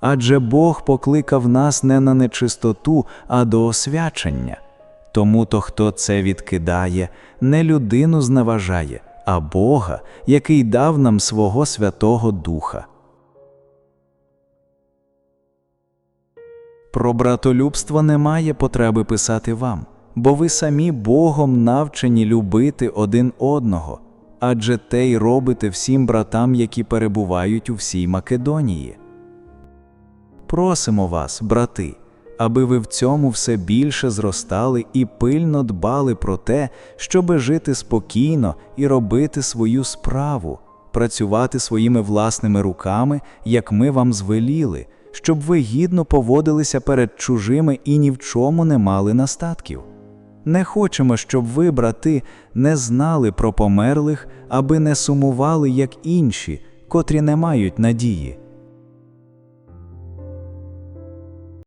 Адже Бог покликав нас не на нечистоту, а до освячення. Тому то, хто це відкидає, не людину зневажає, а Бога, який дав нам свого Святого Духа. Про братолюбство немає потреби писати вам, бо ви самі Богом навчені любити один одного, адже те й робите всім братам, які перебувають у всій Македонії. Просимо вас, брати, аби ви в цьому все більше зростали і пильно дбали про те, щоби жити спокійно і робити свою справу, працювати своїми власними руками, як ми вам звеліли, щоб ви гідно поводилися перед чужими і ні в чому не мали настатків. Не хочемо, щоб ви, брати, не знали про померлих, аби не сумували, як інші, котрі не мають надії.